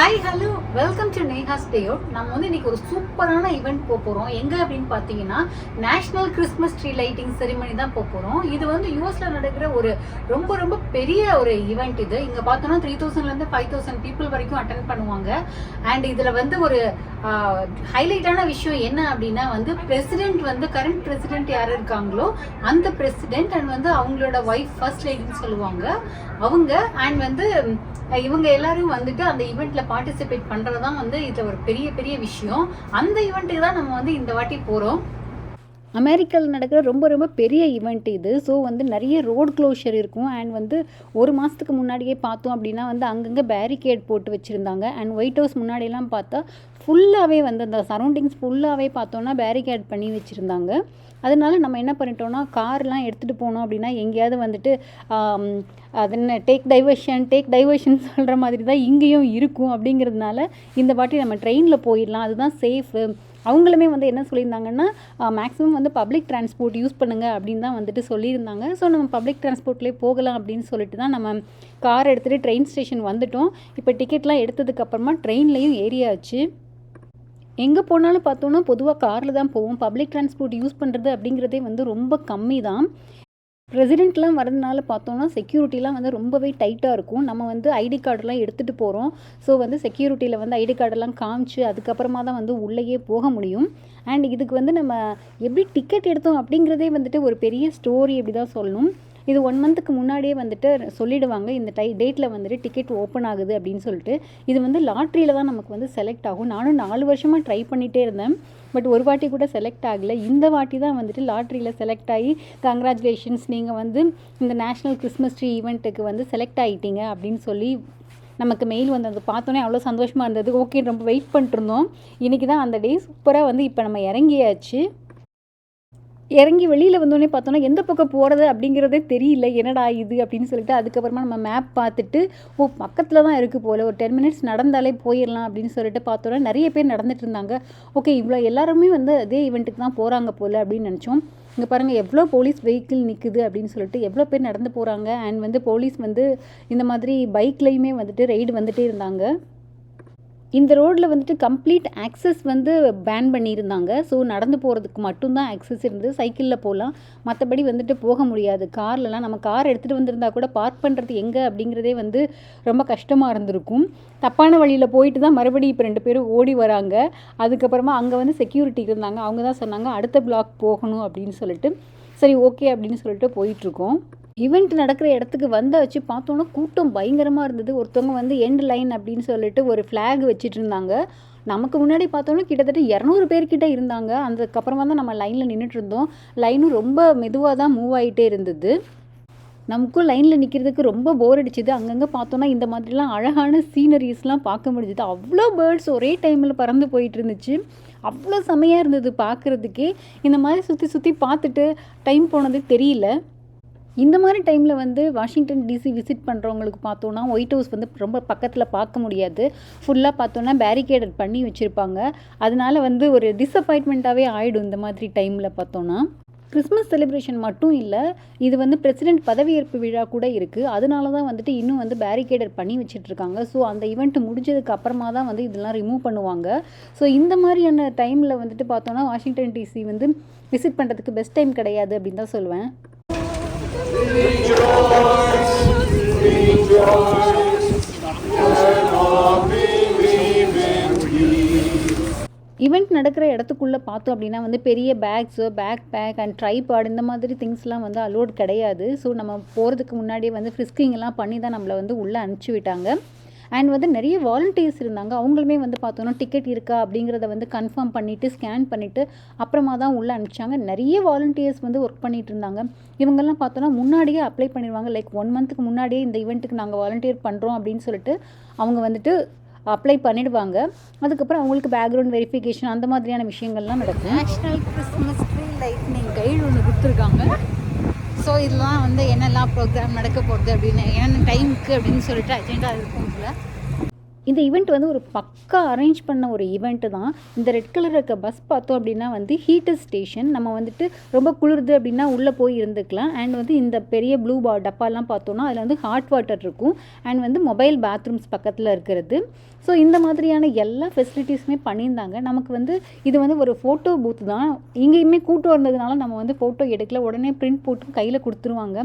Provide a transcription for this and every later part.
Hi hello welcome to Neha's டேயோ நம்ம வந்து இன்னைக்கு ஒரு சூப்பரான ஈவெண்ட் போக போகிறோம் எங்கே அப்படின்னு பார்த்தீங்கன்னா national Christmas tree lighting ceremony தான் போக போகிறோம் இது வந்து யூஎஸில் நடக்கிற ஒரு ரொம்ப ரொம்ப பெரிய ஒரு ஈவெண்ட் இது. இங்கே பார்த்தோன்னா த்ரீ தௌசண்ட்லேருந்து ஃபைவ் தௌசண்ட் பீப்புள் வரைக்கும் அட்டன் பண்ணுவாங்க. அண்ட் இதில் வந்து ஒரு ஹைலைட்டான விஷயம் என்ன அப்படின்னா வந்து பிரசிடென்ட் வந்து கரண்ட் பிரசிடென்ட் யார் இருக்காங்களோ அந்த பிரசிடென்ட் அண்ட் வந்து அவங்களோட ஒய்ஃப் ஃபர்ஸ்ட் லேடின்னு சொல்லுவாங்க. அவங்க அண்ட் வந்து இவங்க எல்லாரும் வந்துட்டு அந்த ஈவெண்ட்ல பார்ட்டிசிபேட் பண்றதுதான் வந்து இது ஒரு பெரிய பெரிய விஷயம். அந்த ஈவெண்ட்டுக்கு தான் நம்ம வந்து இந்த வாட்டி போறோம். அமெரிக்காவில் நடக்கிற ரொம்ப ரொம்ப பெரிய ஈவெண்ட் இது. ஸோ வந்து நிறைய ரோட் க்ளோஷர் இருக்கும். அண்ட் வந்து ஒரு மாதத்துக்கு முன்னாடியே பார்த்தோம் அப்படின்னா வந்து அங்கங்கே பேரிகேட் போட்டு வச்சுருந்தாங்க. அண்ட் ஒயிட் ஹவுஸ் முன்னாடியெல்லாம் பார்த்தா ஃபுல்லாகவே வந்து அந்த சரௌண்டிங்ஸ் ஃபுல்லாகவே பார்த்தோன்னா பேரிகேட் பண்ணி வச்சுருந்தாங்க. அதனால நம்ம என்ன பண்ணிட்டோம்னா கார்லாம் எடுத்துகிட்டு போனோம் அப்படின்னா எங்கேயாவது வந்துட்டு அது என்ன டேக் டைவர்ஷன் டேக் டைவர்ஷன் சொல்கிற மாதிரி தான் இங்கேயும் இருக்கும் அப்படிங்கிறதுனால இந்த வாட்டி நம்ம ட்ரெயினில் போயிடலாம். அதுதான் சேஃபு அவங்களுமே வந்து என்ன சொல்லியிருந்தாங்கன்னா மேக்ஸிமம் வந்து பப்ளிக் டிரான்ஸ்போர்ட் யூஸ் பண்ணுங்க அப்படின்னு தான் வந்துட்டு சொல்லியிருந்தாங்க. ஸோ நம்ம பப்ளிக் டிரான்ஸ்போர்ட்லேயே போகலாம் அப்படின்னு சொல்லிட்டு தான் நம்ம கார் எடுத்துகிட்டு ட்ரெயின் ஸ்டேஷன் வந்துட்டோம். இப்போ டிக்கெட்லாம் எடுத்ததுக்கப்புறமா ட்ரெயின்லேயும் ஏறியாச்சு. எங்கே போனாலும் பார்த்தோன்னா பொதுவாக காரில் தான் போவோம். பப்ளிக் டிரான்ஸ்போர்ட் யூஸ் பண்ணுறது அப்படிங்கிறதே வந்து ரொம்ப கம்மி தான். பிரசிடெண்ட்லாம் வரதுனால பார்த்தோன்னா செக்யூரிட்டிலாம் வந்து ரொம்பவே டைட்டாக இருக்கும். நம்ம வந்து ஐடி கார்டெலாம் எடுத்துகிட்டு போகிறோம் ஸோ வந்து செக்யூரிட்டியில் வந்து ஐடி கார்டெல்லாம் காமிச்சு அதுக்கப்புறமா தான் வந்து உள்ளேயே போக முடியும். அண்ட் இதுக்கு வந்து நம்ம எப்படி டிக்கெட் எடுத்தோம் அப்படிங்கிறதே வந்துட்டு ஒரு பெரிய ஸ்டோரி எப்படி தான் சொல்லணும். இது ஒன் மந்த்துக்கு முன்னாடியே வந்துட்டு சொல்லிடுவாங்க இந்த டை டேட்டில் வந்துட்டு டிக்கெட் ஓப்பன் ஆகுது அப்படின்னு சொல்லிட்டு. இது வந்து லாட்ரியில் தான் நமக்கு வந்து செலக்ட் ஆகும். நானும் நாலு வருஷமாக ட்ரை பண்ணிகிட்டே இருந்தேன். பட் ஒரு வாட்டி கூட செலக்ட் ஆகலை. இந்த வாட்டி தான் வந்துட்டு லாட்ரியில் செலக்ட் ஆகி கங்க்ராச்சுலேஷன்ஸ் நீங்கள் வந்து இந்த நேஷ்னல் கிறிஸ்மஸ் ட்ரீ ஈவெண்ட்டுக்கு வந்து செலக்ட் ஆகிட்டீங்க அப்படின்னு சொல்லி நமக்கு மெயில் வந்தது. பார்த்தோன்னே அவ்வளோ சந்தோஷமாக இருந்தது. ஓகே ரொம்ப வெயிட் பண்ணிட்டுருந்தோம் இன்றைக்கி தான் அந்த டே சூப்பராக வந்து இப்போ நம்ம இறங்கியாச்சு. இறங்கி வெளியில் வந்தோடனே பார்த்தோன்னா எந்த பக்கம் போகிறது அப்படிங்கிறதே தெரியல. என்னடா இது? அப்படின்னு சொல்லிட்டு அதுக்கப்புறமா நம்ம மேப் பார்த்துட்டு ஓ பக்கத்தில் தான் இருக்குது போல். ஒரு டென் மினிட்ஸ் நடந்தாலே போயிடலாம். அப்படின்னு சொல்லிட்டு பார்த்தோன்னா நிறைய பேர் நடந்துட்டு இருந்தாங்க. ஓகே இவ்வளோ எல்லாருமே வந்து அதே ஈவெண்ட்டுக்கு தான் போகிறாங்க போல். அப்படின்னு நினச்சோம். இங்கே பாருங்கள் எவ்வளோ போலீஸ் வெஹிக்கிள் நிற்குது அப்படின்னு சொல்லிட்டு எவ்வளோ பேர் நடந்து போகிறாங்க அண்ட் வந்து போலீஸ் வந்து இந்த மாதிரி பைக்லேயுமே வந்துட்டு ரைடு வந்துகிட்டே இருந்தாங்க. இந்த ரோட்டில் வந்துட்டு கம்ப்ளீட் ஆக்சஸ் வந்து பேன் பண்ணியிருந்தாங்க. ஸோ நடந்து போகிறதுக்கு மட்டும்தான் ஆக்சஸ் இருந்து சைக்கிளில் போகலாம். மற்றபடி வந்துட்டு போக முடியாது. கார்லலாம் நம்ம கார் எடுத்துகிட்டு வந்திருந்தா கூட பார்க் பண்ணுறது எங்கே அப்படிங்கிறதே வந்து ரொம்ப கஷ்டமாக இருந்திருக்கும். தப்பான வழியில் போயிட்டு தான் மறுபடியும் இப்போ ரெண்டு பேரும் ஓடி வராங்க. அதுக்கப்புறமா அங்கே வந்து செக்யூரிட்டி இருந்தாங்க. அவங்க தான் சொன்னாங்க அடுத்த பிளாக் போகணும் அப்படின்னு சொல்லிட்டு. சரி ஓகே அப்படின்னு சொல்லிட்டு போயிட்டுருக்கோம் ஈவெண்ட் நடக்கிற இடத்துக்கு வந்தாச்சு பார்த்தோன்னா கூட்டம் பயங்கரமாக இருந்தது. ஒருத்தவங்க வந்து எண்ட் லைன் அப்படின்னு சொல்லிட்டு ஒரு ஃப்ளாக் வச்சுட்டு இருந்தாங்க. நமக்கு முன்னாடி பார்த்தோன்னா கிட்டத்தட்ட இரநூறு பேர்கிட்ட இருந்தாங்க. அதுக்கப்புறமா தான் நம்ம லைனில் நின்றுட்டு இருந்தோம். லைனும் ரொம்ப மெதுவாக தான் மூவ் ஆகிட்டே இருந்தது. நமக்கும் லைனில் நிற்கிறதுக்கு ரொம்ப போர் அடிச்சுது. அங்கங்கே பார்த்தோன்னா இந்த மாதிரிலாம் அழகான சீனரிஸ்லாம் பார்க்க முடிஞ்சுது. அவ்வளோ பேர்ட்ஸ் ஒரே டைமில் பறந்து போயிட்டு இருந்துச்சு. அவ்வளோ செமையாக இருந்தது பார்க்குறதுக்கே. இந்த மாதிரி சுற்றி சுற்றி பார்த்துட்டு டைம் போனது தெரியல. இந்த மாதிரி டைமில் வந்து வாஷிங்டன் டிசி விசிட் பண்ணுறவங்களுக்கு பார்த்தோன்னா ஒயிட் ஹவுஸ் வந்து ரொம்ப பக்கத்தில் பார்க்க முடியாது. ஃபுல்லாக பார்த்தோன்னா பேரிகேடட் பண்ணி வச்சுருப்பாங்க. அதனால வந்து ஒரு டிஸப்பாயின்மெண்ட்டாகவே ஆகிடும் இந்த மாதிரி டைமில் பார்த்தோன்னா கிறிஸ்மஸ் செலிப்ரேஷன் மட்டும் இல்லை இது வந்து பிரசிடென்ட் பதவியேற்பு விழா கூட இருக்குது அதனால தான் வந்துட்டு இன்னும் வந்து பேரிகேடட் பண்ணி வச்சிட்ருக்காங்க. ஸோ அந்த ஈவெண்ட் முடிஞ்சதுக்கு அப்புறமா தான் வந்து இதெல்லாம் ரிமூவ் பண்ணுவாங்க. ஸோ இந்த மாதிரியான டைமில் வந்துட்டு பார்த்தோன்னா வாஷிங்டன் டிசி வந்து விசிட் பண்ணுறதுக்கு பெஸ்ட் டைம் கிடையாது அப்படின்னு தான் சொல்லுவேன் ஈவெண்ட் நடக்கிற இடத்துக்குள்ளே பார்த்தோம் அப்படின்னா வந்து பெரிய bags bag bag and tripod இந்த மாதிரி திங்ஸ்லாம் வந்து அலோட் கிடையாது. ஸோ நம்ம போகிறதுக்கு முன்னாடியே வந்து ஃப்ரிஸ்கிங்லாம் பண்ணி தான் நம்மளை வந்து உள்ளே அனுப்பிச்சி விட்டாங்க. அண்ட் வந்து நிறைய வாலண்டியர்ஸ் இருந்தாங்க. அவங்களுமே வந்து பார்த்தோன்னா டிக்கெட் இருக்கா அப்படிங்கிறத வந்து கன்ஃபார்ம் பண்ணிவிட்டு ஸ்கேன் பண்ணிவிட்டு அப்புறமா தான் உள்ளே அனுப்பிச்சாங்க. நிறைய வாலண்டியர்ஸ் வந்து ஒர்க் பண்ணிகிட்டு இருந்தாங்க. இவங்கெல்லாம் பார்த்தோன்னா முன்னாடியே அப்ளை பண்ணிடுவாங்க லைக் ஒன் மந்த்துக்கு முன்னாடியே இந்த ஈவெண்ட்டுக்கு நாங்கள் வாலண்டியர் பண்ணுறோம் அப்படின்னு சொல்லிட்டு அவங்க வந்துட்டு அப்ளை பண்ணிடுவாங்க. அதுக்கப்புறம் அவங்களுக்கு பேக்ரவுண்ட் வெரிஃபிகேஷன் அந்த மாதிரியான விஷயங்கள்லாம் நடக்கும். National Christmas tree lightning guide ஒன்று கொடுத்துருக்காங்க. ஸோ இதெல்லாம் வந்து என்னெல்லாம் ப்ரோக்ராம் நடக்க போகிறது அப்படின்னு என்னென்ன டைமுக்கு அப்படின்னு சொல்லிட்டு அர்ஜென்ட்டாக இருக்கும் இதில் இந்த ஈவெண்ட் வந்து ஒரு பக்கா அரேஞ்ச் பண்ண ஒரு ஈவெண்ட்டு தான். இந்த ரெட் கலர் இருக்க பஸ் பார்த்தோம் அப்படின்னா வந்து ஹீட்டர் ஸ்டேஷன் நம்ம வந்துட்டு ரொம்ப குளிருது அப்படின்னா உள்ளே போய் இருந்துக்கலாம். அண்ட் வந்து இந்த பெரிய ப்ளூ பா டப்பாலாம் பார்த்தோன்னா அதில் வந்து ஹாட் வாட்டர் இருக்கும். அண்ட் வந்து மொபைல் பாத்ரூம்ஸ் பக்கத்தில் இருக்கிறது. ஸோ இந்த மாதிரியான எல்லா ஃபெசிலிட்டிஸுமே பண்ணியிருந்தாங்க. நமக்கு வந்து இது வந்து ஒரு ஃபோட்டோ பூத் தான். இங்கேயுமே கூட்டம் இருந்ததுனால நம்ம வந்து ஃபோட்டோ எடுக்கல. உடனே பிரிண்ட் போட்டு கையில் கொடுத்துருவாங்க.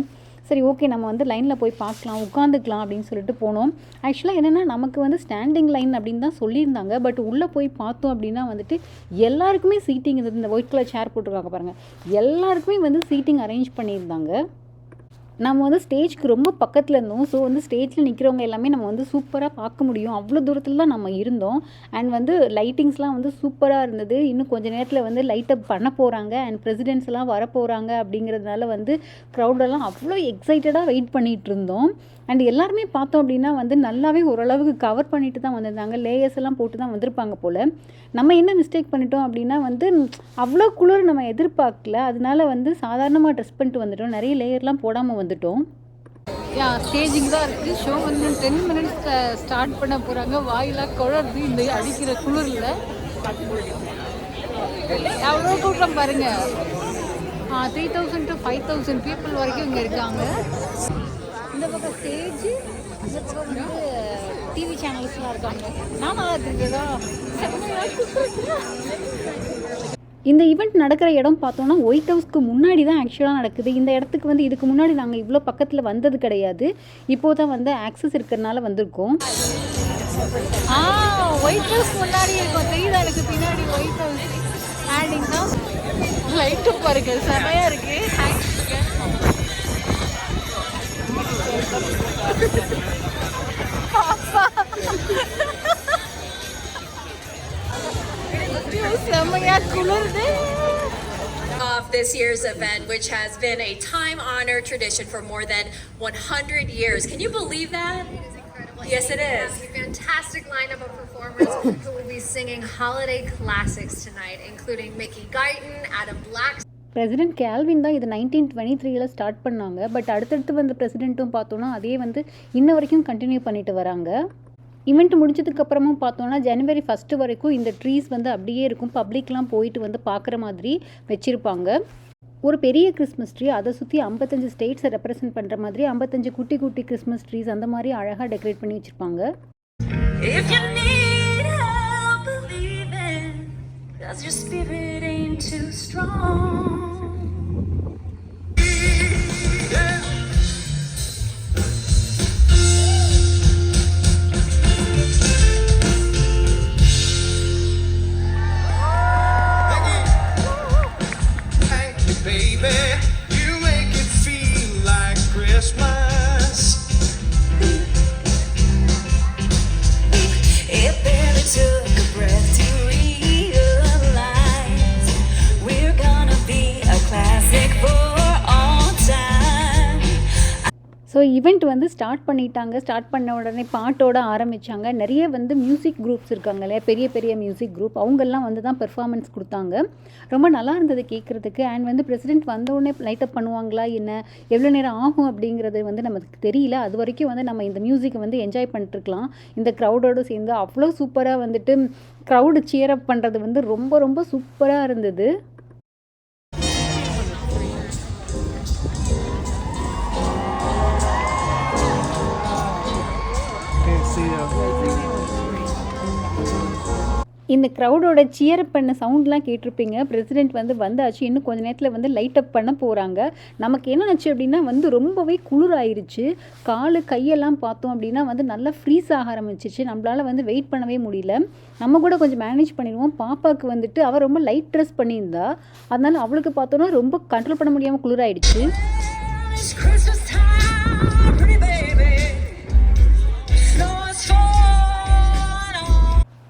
சரி ஓகே நம்ம வந்து லைனில் போய் பார்க்கலாம் உட்காந்துக்கலாம் அப்படின்னு சொல்லிட்டு போனோம். ஆக்சுவலாக என்னென்னா நமக்கு வந்து ஸ்டாண்டிங் லைன் அப்படின்னு தான் சொல்லியிருந்தாங்க. பட் உள்ளே போய் பார்த்தோம் அப்படின்னா வந்துட்டு எல்லாருக்குமே சீட்டிங் இருந்தது இந்த ஒயிட் கலர் சேர் போட்டிருக்காங்க பாருங்கள் எல்லாருக்குமே வந்து சீட்டிங் அரேஞ்ச் பண்ணியிருந்தாங்க. நம்ம வந்து ஸ்டேஜ்க்கு ரொம்ப பக்கத்தில் இருந்தோம். ஸோ வந்து ஸ்டேஜில் நிற்கிறவங்க எல்லாமே நம்ம வந்து சூப்பராக பார்க்க முடியும். அவ்வளோ தூரத்தில் தான் நம்ம இருந்தோம். அண்ட் வந்து லைட்டிங்ஸ்லாம் வந்து சூப்பராக இருந்தது. இன்னும் கொஞ்ச நேரத்தில் வந்து லைட் அப் பண்ண போகிறாங்க அண்ட் பிரசிடென்ட்ஸ் வரப்போகிறாங்க வர போகிறாங்க அப்படிங்கிறதுனால வந்து க்ரௌடெல்லாம் அவ்வளோ எக்ஸைட்டடாக வெயிட் பண்ணிகிட்டு இருந்தோம். அண்ட் எல்லாருமே பார்த்தோம் அப்படின்னா வந்து நல்லாவே ஓரளவுக்கு கவர் பண்ணிட்டு தான் வந்திருந்தாங்க. லேயர்ஸ் எல்லாம் போட்டு தான் வந்திருப்பாங்க போல். நம்ம என்ன மிஸ்டேக் பண்ணிட்டோம் அப்படின்னா வந்து அவ்வளோ குளிர் நம்ம எதிர்பார்க்கல. அதனால வந்து சாதாரணமாக ட்ரெஸ் பண்ணிட்டு வந்துட்டோம். நிறைய லேயர்லாம் போடாமல் வந்துட்டோம். யா ஸ்டேஜிங் தான் இருக்குது ஷோ வந்து டென் மினிட்ஸ் ஸ்டார்ட் பண்ண போகிறாங்க வாயிலாக குழறது இந்த அடிக்கிற குளிரில். எவ்வளோ கூட்டம் பாருங்கள் three thousand to five thousand people வரைக்கும் இங்கே இருக்காங்க. இந்த பக்கம் ஸ்டேஜ் இந்த பக்கம் வந்து டிவி சேனல்ஸ்லாம் இருக்காங்க நான் நல்லா இருக்கேடா இந்த ஈவெண்ட் நடக்கிற இடம் பார்த்தோன்னா ஒயிட் ஹவுஸ்க்கு முன்னாடி தான் ஆக்சுவலாக நடக்குது. இந்த இடத்துக்கு வந்து இதுக்கு முன்னாடி நாங்கள் இவ்வளோ பக்கத்தில் வந்தது கிடையாது. இப்போ தான் வந்து ஆக்சஸ் இருக்கிறனால வந்திருக்கோம். ஆ ஒயிட் ஹவுஸ் முன்னாடி இருக்கும். தெரியுதா எனக்கு பின்னாடி ஒயிட் ஹவுஸ் ஆடிங் தான். லைட்டு பாருங்க செமையா இருக்கு. Of this year's event, which has been a time honored tradition for more than 100 years. Can you believe that? Yes, it is. A fantastic lineup of performers who will be singing holiday classics tonight, including Mickey Guyton, Adam Black, president Calvin தான் இது nineteen twenty த்ரீயில் start பண்ணாங்க. But அடுத்தடுத்து வந்த பிரசிடென்ட்டும் பார்த்தோன்னா அதே வந்து இன்ன வரைக்கும் கண்டினியூ பண்ணிட்டு வராங்க. ஈவெண்ட் முடிஞ்சதுக்கப்புறமும் பார்த்தோன்னா ஜனவரி ஃபஸ்ட்டு வரைக்கும் இந்த ட்ரீஸ் வந்து அப்படியே இருக்கும். பப்ளிக்லாம் போயிட்டு வந்து பார்க்குற மாதிரி வச்சுருப்பாங்க. ஒரு பெரிய கிறிஸ்மஸ் ட்ரீ அதை சுற்றி ஐம்பத்தஞ்சு ஸ்டேட்ஸை ரெப்ரசென்ட் பண்ணுற மாதிரி ஐம்பத்தஞ்சு குட்டி குட்டி கிறிஸ்மஸ் ட்ரீஸ் அந்த மாதிரி அழகாக டெக்கரேட் பண்ணி வச்சுருப்பாங்க. Cause your spirit ain't too strong. Baby, so event வந்து ஸ்டார்ட் பண்ணிட்டாங்க. ஸ்டார்ட் பண்ண உடனே பாட்டோட ஆரம்பித்தாங்க நிறைய வந்து மியூசிக் குரூப்ஸ் இருக்காங்க இல்லையா? பெரிய பெரிய மியூசிக் குரூப் அவங்கெல்லாம் வந்து தான் பெர்ஃபார்மன்ஸ் கொடுத்தாங்க. ரொம்ப நல்லா இருந்தது கேட்குறதுக்கு. அண்ட் வந்து பிரசிடென்ட் வந்தோடனே லைட்டப் பண்ணுவாங்களா என்ன? எவ்வளோ நேரம் ஆகும் அப்படிங்கிறது வந்து நமக்கு தெரியல. அது வரைக்கும் வந்து நம்ம இந்த மியூசிக்கை வந்து என்ஜாய் பண்ணிட்டுருக்கலாம் இந்த க்ரௌடோடு சேர்ந்து அவ்வளோ சூப்பராக வந்துட்டு க்ரௌடு சியர் அப் பண்ணுறது வந்து ரொம்ப ரொம்ப சூப்பராக இருந்தது. இந்த க்ரௌடோட சியர் பண்ண சவுண்ட்லாம் கேட்டிருப்பீங்க. பிரசிடெண்ட் வந்து வந்தாச்சு. இன்னும் கொஞ்ச நேரத்தில் வந்து லைட் அப் பண்ண போகிறாங்க நமக்கு என்ன ஆச்சு அப்படின்னா வந்து ரொம்பவே குளிர் ஆயிடுச்சு காலு கையெல்லாம் பார்த்தோம் அப்படின்னா வந்து நல்லா ஃப்ரீஸ் ஆக ஆரம்பிச்சிச்சு நம்மளால் வந்து வெயிட் பண்ணவே முடியல. நம்ம கூட கொஞ்சம் மேனேஜ் பண்ணிடுவோம். பாப்பாவுக்கு வந்துட்டு அவள் ரொம்ப லைட் ட்ரெஸ் பண்ணியிருந்தா. அதனால அவளுக்கு பார்த்தோன்னா ரொம்ப கண்ட்ரோல் பண்ண முடியாமல் குளிர் ஆயிடுச்சு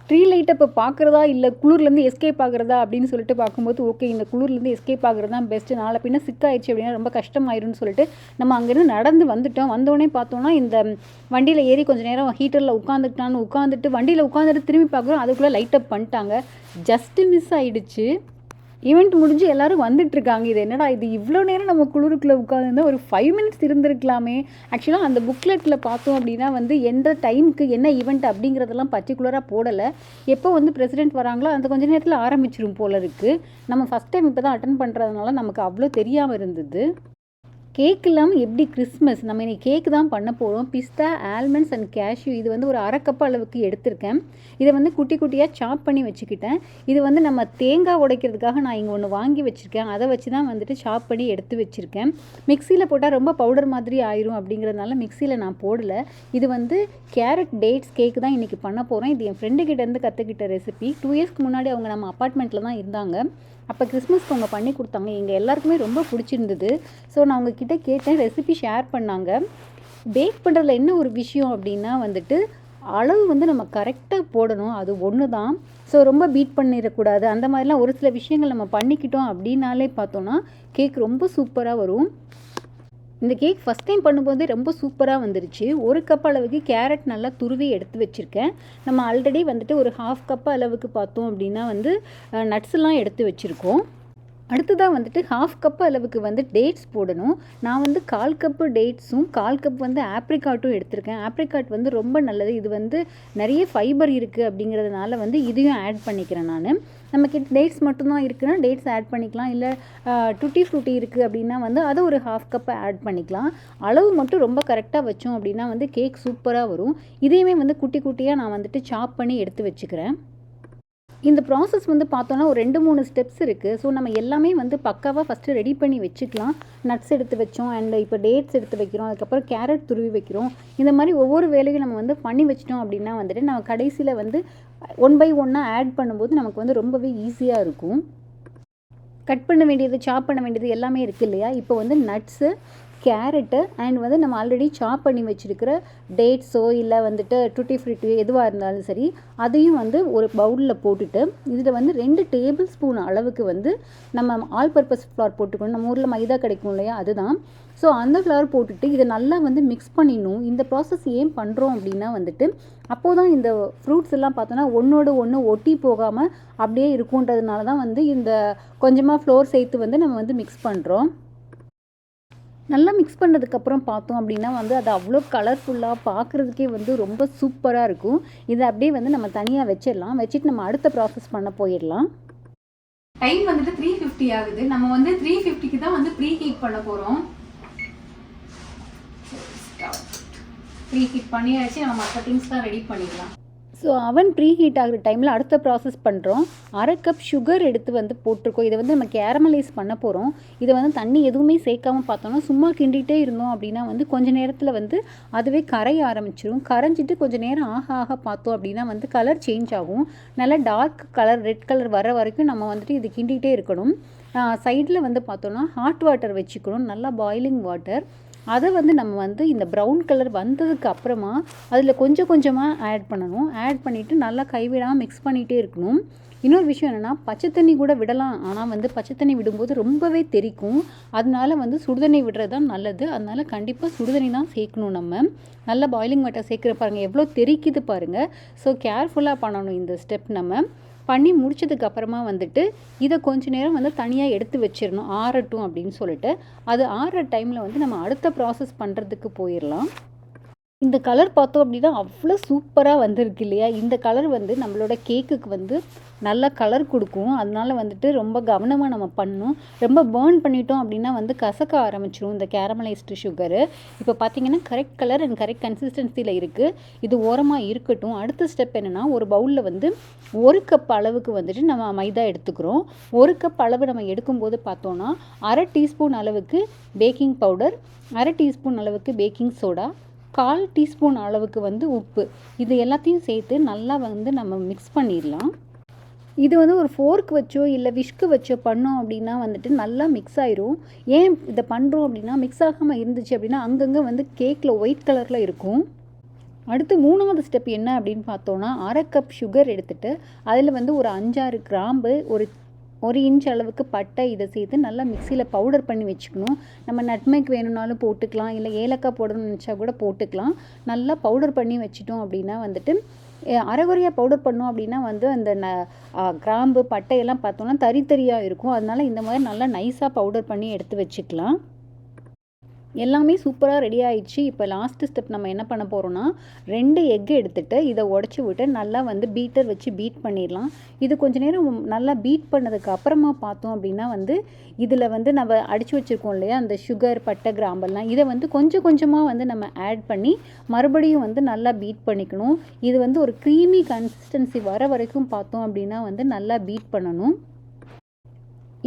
ட்ரீ லைட்டை இப்போ பார்க்குறதா இல்லை குளிர்லேருந்து எஸ்கேப் ஆகுறதா அப்படின்னு சொல்லிட்டு பார்க்கும்போது ஓகே இந்த குளிர்லேருந்து எஸ்கேப் ஆகுறது தான் பெஸ்ட்டு நாளை பின்ன சிக்காயிடுச்சு அப்படின்னா ரொம்ப கஷ்டமாயிரும்னு சொல்லிட்டு நம்ம அங்கேருந்து நடந்து வந்துட்டோம். வந்தோடனே பார்த்தோன்னா இந்த வண்டியில் ஏறி கொஞ்சம் நேரம் ஹீட்டரில் உட்காந்துக்கிட்டான்னு உட்காந்துட்டு வண்டியில் உட்காந்துட்டு திரும்பி பார்க்குறோம். அதுக்குள்ளே லைட் அப் பண்ணிட்டாங்க. ஜஸ்ட்டு மிஸ் ஆகிடுச்சு ஈவெண்ட் முடிஞ்சு எல்லோரும் வந்துட்டுருக்காங்க. இது என்னடா இது? இவ்வளோ நேரம் நம்ம குளிருக்குள்ளே உட்காந்துருந்தா ஒரு ஃபைவ் மினிட்ஸ் இருந்திருக்கலாமே. ஆக்சுவலாக அந்த புக்லெட்டில் பார்த்தோம் அப்படின்னா வந்து எந்த டைமுக்கு என்ன ஈவெண்ட் அப்படிங்கிறதெல்லாம் பர்டிகுலராக போடலை. எப்போ வந்து பிரசிடென்ட் வராங்களோ அந்த கொஞ்ச நேரத்தில் ஆரம்பிச்சிரும் போல இருக்குது நம்ம ஃபஸ்ட் டைம் இப்போ தான் அட்டன் பண்ணுறதுனால நமக்கு அவ்வளோ தெரியாமல் இருந்தது. கேக் இல்லாமல் எப்படி கிறிஸ்மஸ்? நம்ம இன்னைக்கு கேக் தான் பண்ண போகிறோம் பிஸ்தா ஆல்மண்ட்ஸ் அண்ட் கேஷ்யூ இது வந்து ஒரு அரை அளவுக்கு எடுத்திருக்கேன். இதை வந்து குட்டி குட்டியாக சாப் பண்ணி வச்சுக்கிட்டேன். இது வந்து நம்ம தேங்காய் உடைக்கிறதுக்காக நான் இங்கே ஒன்று வாங்கி வச்சுருக்கேன். அதை வச்சு தான் வந்துட்டு சாப் பண்ணி எடுத்து வச்சுருக்கேன். மிக்சியில் போட்டால் ரொம்ப பவுடர் மாதிரி ஆயிரும் அப்படிங்கிறதுனால மிக்சியில் நான் போடலை. இது வந்து கேரட் டேட்ஸ் கேக் தான் இன்றைக்கி பண்ண போகிறேன் இது என் ஃப்ரெண்டுக்கிட்டேருந்து கற்றுக்கிட்ட ரெசிபி டூ இயர்ஸ்க்கு முன்னாடி அவங்க நம்ம அப்பார்ட்மெண்ட்டில் தான் இருந்தாங்க. அப்போ கிறிஸ்மஸ்க்கு அவங்க பண்ணி கொடுத்தாங்க. எங்கள் எல்லாருக்குமே ரொம்ப பிடிச்சிருந்தது. ஸோ நான் அவங்கக்கிட்ட கேட்டேன். ரெசிபி ஷேர் பண்ணாங்க. பேக் பண்ணுறதுல என்ன ஒரு விஷயம் அப்படின்னா வந்துட்டு அளவு வந்து நம்ம கரெக்டாக போடணும். அது ஒன்று தான் ஸோ ரொம்ப பீட் பண்ணிடக்கூடாது. அந்த மாதிரிலாம் ஒரு சில விஷயங்கள் நம்ம பண்ணிக்கிட்டோம் அப்படின்னாலே பார்த்தோன்னா கேக் ரொம்ப சூப்பராக வரும். இந்த கேக் ஃபஸ்ட் டைம் பண்ணும்போது ரொம்ப சூப்பராக வந்துருச்சு. ஒரு கப் அளவுக்கு கேரட் நல்லா துருவி எடுத்து வச்சுருக்கேன். நம்ம ஆல்ரெடி வந்துட்டு ஒரு ஹாஃப் கப் அளவுக்கு பார்த்தோம் அப்படின்னா வந்து நட்ஸ்லாம் எடுத்து வச்சுருக்கோம். அடுத்ததாக வந்துட்டு ஹாஃப் கப் அளவுக்கு வந்து டேட்ஸ் போடணும். நான் வந்து கால் கப்பு டேட்ஸும் கால் கப் வந்து ஆப்ரிகாட்டும் எடுத்திருக்கேன். ஆப்ரிகாட் வந்து ரொம்ப நல்லது. இது வந்து நிறைய ஃபைபர் இருக்குது அப்படிங்கிறதுனால வந்து இதையும் ஆட் பண்ணிக்கிறேன் நான். நம்மக்கிட்ட டேட்ஸ் மட்டும்தான் இருக்குன்னா டேட்ஸ் ஆட் பண்ணிக்கலாம். இல்லை டுட்டி ஃப்ரூட்டி இருக்குது அப்படின்னா வந்து அதை ஒரு ஹாஃப் கப்பை ஆட் பண்ணிக்கலாம். அளவு மட்டும் ரொம்ப கரெக்டாக வச்சோம் அப்படின்னா வந்து கேக் சூப்பராக வரும். இதையுமே வந்து குட்டி குட்டியாக நான் வந்துட்டு சாப் பண்ணி எடுத்து வச்சுக்கிறேன். இந்த ப்ராசஸ் வந்து பார்த்தோன்னா ஒரு ரெண்டு மூணு ஸ்டெப்ஸ் இருக்குது ஸோ நம்ம எல்லாமே வந்து பக்காவாக ஃபஸ்ட்டு ரெடி பண்ணி வச்சுக்கலாம். நட்ஸ் எடுத்து வச்சோம். அண்ட் இப்போ டேட்ஸ் எடுத்து வைக்கிறோம். அதுக்கப்புறம் கேரட் துருவி வைக்கிறோம். இந்த மாதிரி ஒவ்வொரு வேலையும் நம்ம வந்து பண்ணி வச்சிட்டோம் அப்படின்னா வந்துட்டு நம்ம கடைசியில் வந்து ஒன் பை ஒன்னாக ஆட் பண்ணும்போது நமக்கு வந்து ரொம்பவே ஈஸியாக இருக்கும். கட் பண்ண வேண்டியது சாப் பண்ண வேண்டியது எல்லாமே இருக்குது இல்லையா? இப்போ வந்து நட்ஸு கேரட்டு அண்ட் வந்து நம்ம ஆல்ரெடி சாப் பண்ணி வச்சுருக்கிற டேட்ஸோ இல்லை வந்துட்டு டுட்டி ஃப்ரூட்டியோ எதுவாக இருந்தாலும் சரி அதையும் வந்து ஒரு பவுலில் போட்டுட்டு இதில் வந்து ரெண்டு டேபிள் ஸ்பூன் அளவுக்கு வந்து நம்ம ஆல் பர்பஸ் ஃப்ளார் போட்டுக்கணும். நம்ம ஊரில் மைதா கிடைக்கும் இல்லையா? அதுதான். ஸோ அந்த ஃப்ளவர் போட்டுட்டு இதை நல்லா வந்து மிக்ஸ் பண்ணிடணும். இந்த ப்ராசஸ் ஏன் பண்ணுறோம் அப்படின்னா வந்துட்டு அப்போது தான் இந்த ஃப்ரூட்ஸ் எல்லாம் பார்த்தோன்னா ஒன்றோடு ஒன்று ஒட்டி போகாமல் அப்படியே இருக்குன்றதுனால தான் வந்து இந்த கொஞ்சமாக ஃப்ளோர் சேர்த்து வந்து நம்ம வந்து மிக்ஸ் பண்ணுறோம் நல்லா மிக்ஸ் பண்ணதுக்கப்புறம் பார்த்தோம் அப்படின்னா வந்து அது அவ்வளோ கலர்ஃபுல்லாக பார்க்குறதுக்கே வந்து ரொம்ப சூப்பராக இருக்கும். இதை அப்படியே வந்து நம்ம தனியாக வச்சிடலாம். வச்சுட்டு நம்ம அடுத்த ப்ராசஸ் பண்ண போயிடலாம். டைம் வந்துட்டு த்ரீ ஃபிஃப்டி ஆகுது. நம்ம வந்து த்ரீ ஃபிஃப்டிக்கு தான் வந்து ப்ரீ ஹீட் பண்ண போகிறோம் ப்ரீ ஹீட் பண்ணியாச்சு. நம்ம மற்ற திங்ஸ் தான் ரெடி பண்ணிக்கலாம். ஸோ அவன் ப்ரீ ஹீட் ஆகிற டைமில் அடுத்த ப்ராசஸ் பண்ணுறோம் அரை கப் சுகர் எடுத்து வந்து போட்டிருக்கோம். இதை வந்து நம்ம கேரமலைஸ் பண்ண போகிறோம் இதை வந்து தண்ணி எதுவுமே சேர்க்காம பார்த்தோம்னா சும்மா கிண்டிகிட்டே இருந்தோம் அப்படின்னா வந்து கொஞ்ச நேரத்தில் வந்து அதுவே கரைய ஆரம்பிச்சிடும் கரைஞ்சிட்டு கொஞ்சம் நேரம் ஆக ஆக பார்த்தோம் அப்படின்னா வந்து கலர் சேஞ்ச் ஆகும். நல்லா டார்க் கலர் ரெட் கலர் வர வரைக்கும் நம்ம வந்துட்டு இது கிண்டிகிட்டே இருக்கணும். சைடில் வந்து பார்த்தோன்னா ஹாட் வாட்டர் வச்சுக்கணும். நல்லா பாயிலிங் வாட்டர் அதை வந்து நம்ம வந்து இந்த ப்ரௌன் கலர் வந்ததுக்கு அப்புறமா அதில் கொஞ்சம் கொஞ்சமாக ஆட் பண்ணணும். ஆட் பண்ணிவிட்டு நல்லா கைவிடாமல் மிக்ஸ் பண்ணிகிட்டே இருக்கணும். இன்னொரு விஷயம் என்னென்னா பச்சை தண்ணி கூட விடலாம். ஆனால் வந்து பச்சை தண்ணி விடும்போது ரொம்பவே தெறிக்கும் அதனால வந்து சுடுதண்ணி விடுறது தான் நல்லது. அதனால கண்டிப்பாக சுடுதண்ணி தான் சேர்க்கணும் நம்ம. நல்லா பாயிலிங் வாட்டர் சேர்க்குற பாருங்கள் எவ்வளோ தெறிக்குது பாருங்கள் ஸோ கேர்ஃபுல்லாக பண்ணணும் இந்த ஸ்டெப் நம்ம. பண்ணி முடிச்சதுக்கப்புறமா வந்துட்டு இதை கொஞ்ச நேரம் வந்து தனியாக எடுத்து வச்சிடணும் ஆறட்டும் அப்படின்னு சொல்லிட்டு. அது ஆறுற டைமில் வந்து நம்ம அடுத்த ப்ராசஸ் பண்ணுறதுக்கு போயிடலாம் இந்த கலர் பார்த்தோம் அப்படின்னா அவ்வளோ சூப்பராக வந்திருக்கு இல்லையா? இந்த கலர் வந்து நம்மளோட கேக்குக்கு வந்து நல்ல கலர் கொடுக்கும். அதனால வந்துட்டு ரொம்ப கவனமாக நம்ம பண்ணணும். ரொம்ப பேர்ன் பண்ணிட்டோம் அப்படின்னா வந்து கசக்க ஆரம்பிச்சிடும் இந்த கேரமலைஸ்டு சுகரு இப்போ பார்த்தீங்கன்னா கரெக்ட் கலர் அண்ட் கரெக்ட் கன்சிஸ்டன்சியில் இருக்குது இது ஓரமாக இருக்கட்டும். அடுத்த ஸ்டெப் என்னென்னா ஒரு பவுலில் வந்து ஒரு கப் அளவுக்கு வந்துட்டு நம்ம மைதா எடுத்துக்கிறோம். ஒரு கப் அளவு நம்ம எடுக்கும்போது பார்த்தோன்னா அரை டீஸ்பூன் அளவுக்கு பேக்கிங் பவுடர் அரை டீஸ்பூன் அளவுக்கு பேக்கிங் சோடா கால் டீஸ்பூன் அளவுக்கு வந்து உப்பு. இது எல்லாத்தையும் சேர்த்து நல்லா வந்து நம்ம மிக்ஸ் பண்ணிடலாம். இது வந்து ஒரு ஃபோர்க் வச்சோ இல்லை விஷ்கு வச்சோ பண்ணோம் அப்படின்னா வந்துட்டு நல்லா மிக்ஸ் ஆயிரும். ஏன் இதை பண்ணுறோம் அப்படின்னா மிக்ஸ் ஆகாமல் இருந்துச்சு அப்படின்னா அங்கங்கே வந்து கேக்கில் ஒயிட் கலரில் இருக்கும். அடுத்து மூணாவது ஸ்டெப் என்ன அப்படின்னு பார்த்தோன்னா அரை கப் சுகர் எடுத்துகிட்டு அதில் வந்து ஒரு அஞ்சாறு கிராம்பு ஒரு ஒரு இன்ச் அளவுக்கு பட்டை இதை சேர்த்து நல்லா மிக்சியில் பவுடர் பண்ணி வச்சுக்கணும். நம்ம நட்மைக்கு வேணும்னாலும் போட்டுக்கலாம். இல்லை ஏலக்காய் போடணும்னு நினச்சா கூட போட்டுக்கலாம். நல்லா பவுடர் பண்ணி வச்சிட்டோம் அப்படின்னா வந்துட்டு அரைகுறையாக பவுடர் பண்ணோம் அப்படின்னா வந்து அந்த ந கிராம்பு பட்டையெல்லாம் பார்த்தோன்னா தறி தறியாக இருக்கும். அதனால இந்த மாதிரி நல்லா நைஸாக பவுடர் பண்ணி எடுத்து வச்சுக்கலாம். எல்லாமே சூப்பராக ரெடி ஆயிடுச்சு. இப்போ லாஸ்ட்டு ஸ்டெப் நம்ம என்ன பண்ண போகிறோம்னா ரெண்டு எக் எடுத்துகிட்டு இதை உடச்சி விட்டு நல்லா வந்து பீட்டர் வச்சு பீட் பண்ணிடலாம். இது கொஞ்ச நேரம் நல்லா பீட் பண்ணதுக்கு அப்புறமா பார்த்தோம் அப்படின்னா வந்து இதில் வந்து நம்ம அடித்து வச்சுருக்கோம் இல்லையா அந்த சுகர் பட்டை கிராம்பெல்லாம். இதை வந்து கொஞ்சம் கொஞ்சமாக வந்து நம்ம ஆட் பண்ணி மறுபடியும் வந்து நல்லா பீட் பண்ணிக்கணும். இது வந்து ஒரு க்ரீமி கன்சிஸ்டன்சி வர வரைக்கும் பார்த்தோம் அப்படின்னா வந்து நல்லா பீட் பண்ணணும்.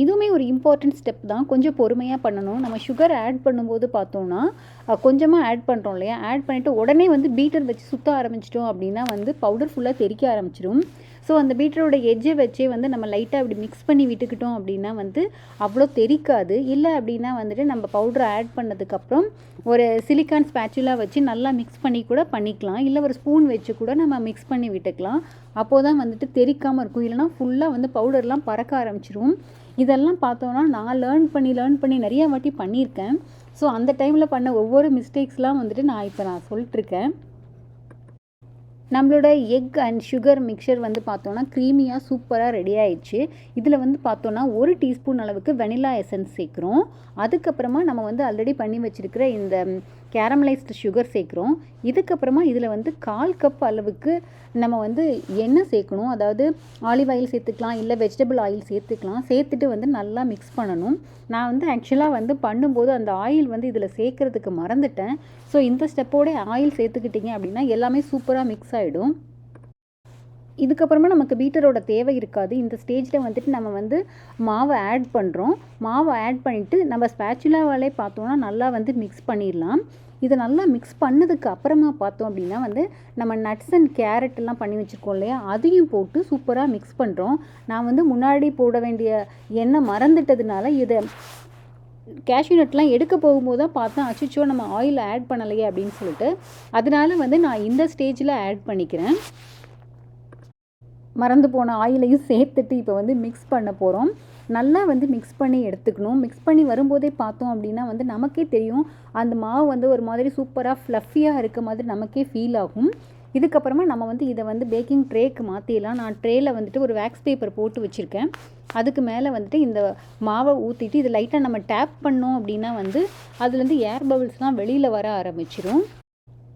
இதுவுமே ஒரு இம்பார்ட்டன்ட் ஸ்டெப் தான். கொஞ்சம் பொறுமையாக பண்ணணும். நம்ம சுகர் ஆட் பண்ணும்போது பார்த்தோன்னா கொஞ்சமாக ஆட் பண்ணுறோம் இல்லையா? ஆட் பண்ணிவிட்டு உடனே வந்து பீட்டர் வச்சு சுற்ற ஆரம்பிச்சிட்டோம் அப்படின்னா வந்து பவுடர் ஃபுல்லாக தெறிக்க ஆரம்பிச்சிடும் ஸோ அந்த பீட்டரோட எஜ்ஜை வச்சே வந்து நம்ம லைட்டாக அப்படி மிக்ஸ் பண்ணி விட்டுக்கிட்டோம் அப்படின்னா வந்து அவ்வளோ தெறிக்காது இல்லை அப்படின்னா வந்துட்டு நம்ம பவுடரை ஆட் பண்ணதுக்கப்புறம் ஒரு சிலிக்கான் ஸ்பேச்சுலாக வச்சு நல்லா மிக்ஸ் பண்ணி கூட பண்ணிக்கலாம். இல்லை ஒரு ஸ்பூன் வச்சு கூட நம்ம மிக்ஸ் பண்ணி விட்டுக்கலாம். அப்போது தான் வந்துட்டு தெறிக்காமல் இருக்கும். இல்லைனா ஃபுல்லாக வந்து பவுடர்லாம் பறக்க ஆரம்பிச்சிரும். இதெல்லாம் பார்த்தோன்னா நான் லேர்ன் பண்ணி லேர்ன் பண்ணி நிறைய வாட்டி பண்ணியிருக்கேன். ஸோ அந்த டைமில் பண்ண ஒவ்வொரு மிஸ்டேக்ஸ்லாம் வந்துட்டு நான் இப்போ நான் சொல்லிட்டுருக்கேன். நம்மளோட எக் அண்ட் சுகர் மிக்சர் வந்து பார்த்தோன்னா க்ரீமியாக சூப்பராக ரெடி ஆயிடுச்சு. இதில் வந்து பார்த்தோன்னா ஒரு டீஸ்பூன் அளவுக்கு வெனிலா எசன்ஸ் சேர்க்குறோம். அதுக்கப்புறமா நம்ம வந்து ஆல்ரெடி பண்ணி வச்சுருக்கிற இந்த கேரமலைஸ்டு சுகர் சேர்க்குறோம். இதுக்கப்புறமா இதில் வந்து கால் கப் அளவுக்கு நம்ம வந்து எண்ணெய் சேர்க்கணும். அதாவது ஆலிவ் ஆயில் சேர்த்துக்கலாம் இல்லை வெஜிடபிள் ஆயில் சேர்த்துக்கலாம். சேர்த்துட்டு வந்து நல்லா மிக்ஸ் பண்ணணும். நான் வந்து ஆக்சுவலாக வந்து பண்ணும்போது அந்த ஆயில் வந்து இதில் சேர்க்கறதுக்கு மறந்துட்டேன். ஸோ இந்த ஸ்டெப்போட ஆயில் சேர்த்துக்கிட்டிங்க அப்படின்னா எல்லாமே சூப்பராக மிக்ஸ் ஆகிடும் இதுக்கப்புறமா நமக்கு பீட்டரோட தேவை இருக்காது. இந்த ஸ்டேஜில் வந்துட்டு நம்ம வந்து மாவை ஆட் பண்ணுறோம் மாவை ஆட் பண்ணிவிட்டு நம்ம ஸ்பேச்சுலாவாலே பார்த்தோன்னா நல்லா வந்து மிக்ஸ் பண்ணிடலாம். இதை நல்லா மிக்ஸ் பண்ணதுக்கு அப்புறமா பார்த்தோம் அப்படின்னா வந்து நம்ம நட்ஸ் அண்ட் கேரட் எல்லாம் பண்ணி வச்சுருக்கோம் இல்லையா? அதையும் போட்டு சூப்பராக மிக்ஸ் பண்ணுறோம் நான் வந்து முன்னாடி போட வேண்டிய எண்ணெய் மறந்துட்டதுனால இதை கேஷ்யூ நட்லாம் எடுக்க போகும்போது தான் பார்த்தேன். அச்சுச்சோ நம்ம ஆயில் ஆட் பண்ணலையே அப்படின்னு சொல்லிட்டு. அதனால வந்து நான் இந்த ஸ்டேஜில் ஆட் பண்ணிக்கிறேன். மறந்து போன ஆயிலையும் சேர்த்துட்டு இப்போ வந்து மிக்ஸ் பண்ண போகிறோம் நல்லா வந்து மிக்ஸ் பண்ணி எடுத்துக்கணும். மிக்ஸ் பண்ணி வரும்போதே பார்த்தோம் அப்படின்னா வந்து நமக்கே தெரியும். அந்த மாவு வந்து ஒரு மாதிரி சூப்பராக ஃப்ளஃபியாக இருக்க மாதிரி நமக்கே ஃபீல் ஆகும். இதுக்கப்புறமா நம்ம வந்து இதை வந்து பேக்கிங் ட்ரேக்கு மாற்றிடலாம் நான் ட்ரேயில் வந்துட்டு ஒரு வேக்ஸ் பேப்பர் போட்டு வச்சுருக்கேன். அதுக்கு மேலே வந்துட்டு இந்த மாவை ஊற்றிட்டு இது லைட்டாக நம்ம டேப் பண்ணோம் அப்படின்னா வந்து அதுலேருந்து ஏர் பபிள்ஸ்லாம் வெளியில் வர ஆரம்பிச்சிடும்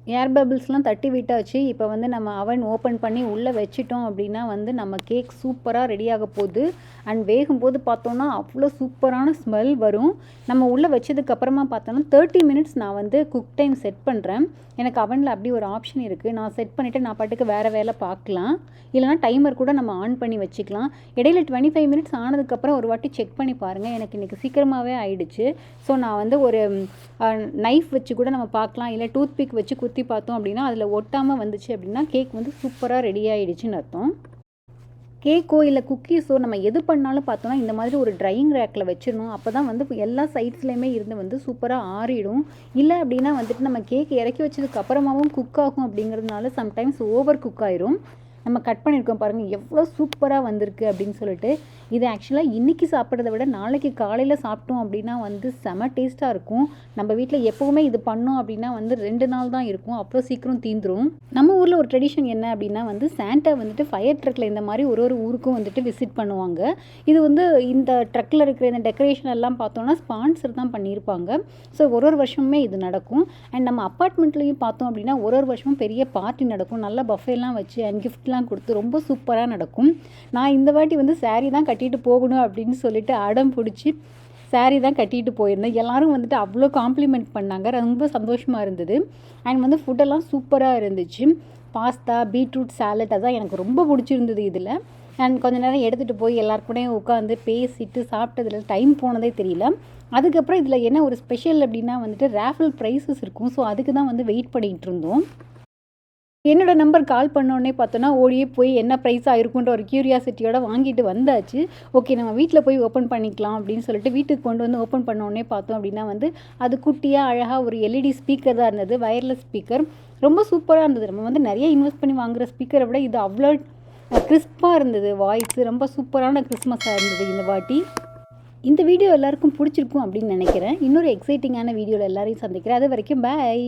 ஏர் பபிள்ஸ்லாம் தட்டி விட்டாச்சு. இப்போ வந்து நம்ம அவன் ஓப்பன் பண்ணி உள்ளே வச்சிட்டோம் அப்படின்னா வந்து நம்ம கேக் சூப்பராக ரெடியாக போகுது. அண்ட் வேகும்போது பார்த்தோன்னா அவ்வளோ சூப்பரான ஸ்மெல் வரும். நம்ம உள்ளே வச்சதுக்கப்புறமா பார்த்தோன்னா தேர்ட்டி மினிட்ஸ் நான் வந்து குக் டைம் செட் பண்ணுறேன் எனக்கு அவனில் அப்படி ஒரு ஆப்ஷன் இருக்குது நான் செட் பண்ணிவிட்டு நான் பாட்டுக்கு வேறு வேலை பார்க்கலாம். இல்லைனா டைமர் கூட நம்ம ஆன் பண்ணி வச்சுக்கலாம். இடையில டுவெண்ட்டி ஃபைவ் மினிட்ஸ் ஆனதுக்கப்புறம் ஒரு வாட்டி செக் பண்ணி பாருங்கள் எனக்கு இன்றைக்கி சீக்கிரமாகவே ஆயிடுச்சு. ஸோ நான் வந்து ஒரு நைஃப் வச்சு கூட நம்ம பார்க்கலாம். இல்லை டூத் பிக் வச்சு குத்தி பார்த்தோம் அப்படின்னா அதில் ஒட்டாமல் வந்துச்சு அப்படின்னா கேக் வந்து சூப்பராக ரெடி ஆகிடுச்சின்னு அர்த்தம். கேக்கோ இல்லை குக்கீஸோ நம்ம எது பண்ணாலும் பார்த்தோன்னா இந்த மாதிரி ஒரு ட்ரையிங் ரேக்கில் வச்சிடணும். அப்போ தான் வந்து எல்லா சைட்ஸ்லேயுமே இருந்து வந்து சூப்பராக ஆறிடும். இல்லை அப்படின்னா வந்துட்டு நம்ம கேக் இறக்கி வச்சதுக்கு அப்புறமாவும் குக் ஆகும் அப்படிங்கிறதுனால சம்டைம்ஸ் ஓவர் குக் ஆயிரும். நம்ம கட் பண்ணியிருக்கோம் பாருங்கள் எவ்வளோ சூப்பராக வந்திருக்கு அப்படின்னு சொல்லிட்டு இது ஆக்சுவலாக இன்றைக்கி சாப்பிட்றத விட நாளைக்கு காலையில் சாப்பிட்டோம் அப்படின்னா வந்து செம டேஸ்ட்டாக இருக்கும். நம்ம வீட்டில் எப்போவுமே இது பண்ணோம் அப்படின்னா வந்து ரெண்டு நாள் தான் இருக்கும். அவ்வளோ சீக்கிரம் தீந்துரும். நம்ம ஊரில் ஒரு ட்ரெடிஷன் என்ன அப்படின்னா வந்து சாண்டா வந்துட்டு ஃபயர் ட்ரக்கில் இந்த மாதிரி ஒரு ஒரு ஊருக்கும் வந்துட்டு விசிட் பண்ணுவாங்க. இது வந்து இந்த ட்ரக்கில் இருக்கிற இந்த டெக்கரேஷன் எல்லாம் பார்த்தோன்னா ஸ்பான்சர் தான் பண்ணியிருப்பாங்க. ஸோ ஒரு ஒரு வருஷமுமே இது நடக்கும். அண்ட் நம்ம அப்பார்ட்மெண்ட்லேயும் பார்த்தோம் அப்படின்னா ஒரு ஒரு வருஷமும் பெரிய பார்ட்டி நடக்கும். நல்ல பஃபேலாம் வச்சு அண்ட் கிஃப்ட்லாம் கொடுத்து ரொம்ப சூப்பராக நடக்கும். நான் இந்த வாட்டி வந்து saree தான் கட்டி கட்டிட்டு போகணும் அப்படின்னு சொல்லிட்டு அடம் பிடிச்சி saree தான் கட்டிட்டு போயிருந்தேன். எல்லாரும் வந்துட்டு அவ்வளோ காம்ப்ளிமெண்ட் பண்ணாங்க. ரொம்ப சந்தோஷமாக இருந்தது. அண்ட் வந்து ஃபுட்டெல்லாம் சூப்பராக இருந்துச்சு. பாஸ்தா பீட்ரூட் சாலட் அதான் எனக்கு ரொம்ப பிடிச்சிருந்தது இதில். அண்ட் கொஞ்ச நேரம் எடுத்துகிட்டு போய் எல்லார் உட்காந்து பேசிட்டு சாப்பிட்டதில் டைம் போனதே தெரியல. அதுக்கப்புறம் இதில் என்ன ஒரு ஸ்பெஷல் அப்படின்னா வந்துட்டு ரேஃபல் ப்ரைஸஸ் இருக்கும். ஸோ அதுக்கு தான் வந்து வெயிட் பண்ணிகிட்டு இருந்தோம். என்னோடய நம்பர் கால் பண்ணோடனே பார்த்தோன்னா ஓடியே போய் என்ன ப்ரைஸ் ஆகிருக்குன்ற ஒரு க்யூரியாசிட்டியோட வாங்கிட்டு வந்தாச்சு. ஓகே நம்ம வீட்டில் போய் ஓப்பன் பண்ணிக்கலாம் அப்படின்னு சொல்லிட்டு வீட்டுக்கு கொண்டு வந்து ஓப்பன் பண்ணோடனே பார்த்தோம் அப்படின்னா வந்து அது குட்டியாக அழகாக ஒரு எல்இடி ஸ்பீக்கர் தான் இருந்தது வயர்லெஸ் ஸ்பீக்கர் ரொம்ப சூப்பராக இருந்தது. நம்ம வந்து நிறைய இன்வெஸ்ட் பண்ணி வாங்குற ஸ்பீக்கரை விட இது அவ்வளோ கிறிஸ்பாக இருந்தது. வாய்ஸ் ரொம்ப சூப்பரான கிறிஸ்மஸாக இருந்தது இந்த வாட்டி. இந்த வீடியோ எல்லாருக்கும் பிடிச்சிருக்கும் அப்படின்னு நினைக்கிறேன். இன்னொரு எக்ஸைட்டிங்கான வீடியோவில் எல்லாரையும் சந்திக்கிறேன். அது வரைக்கும் பாய்